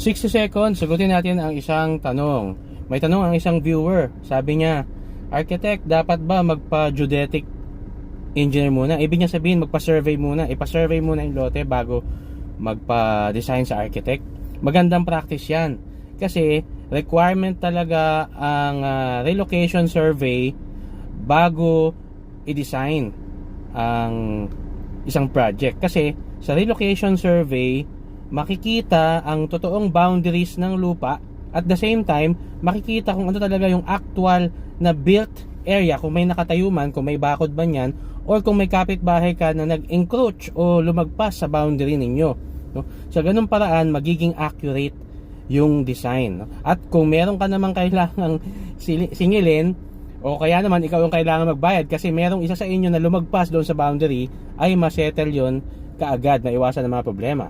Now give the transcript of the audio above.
60 seconds, sagutin natin ang isang tanong. May tanong ang isang viewer. Sabi niya, Architect, dapat ba magpa-geodetic engineer muna? Ibig niya sabihin, magpa-survey muna. Ipa-survey muna yung lote bago magpa-design sa architect. Magandang practice yan. Kasi, requirement talaga ang ah, relocation survey bago i-design ang isang project. Kasi, sa relocation survey, makikita ang totoong boundaries ng lupa at the same time, makikita kung ano talaga yung actual na built area, kung may nakatayo man, kung may bakod man yan, or kung may kapitbahay ka na nag-encroach o lumagpas sa boundary ninyo. No? Sa ganung paraan, magiging accurate yung design. No? At kung meron ka namang kailangang singilin, o kaya naman ikaw yung kailangan magbayad kasi merong isa sa inyo na lumagpas doon sa boundary, ay masettle yon kaagad na iwasan ng mga problema.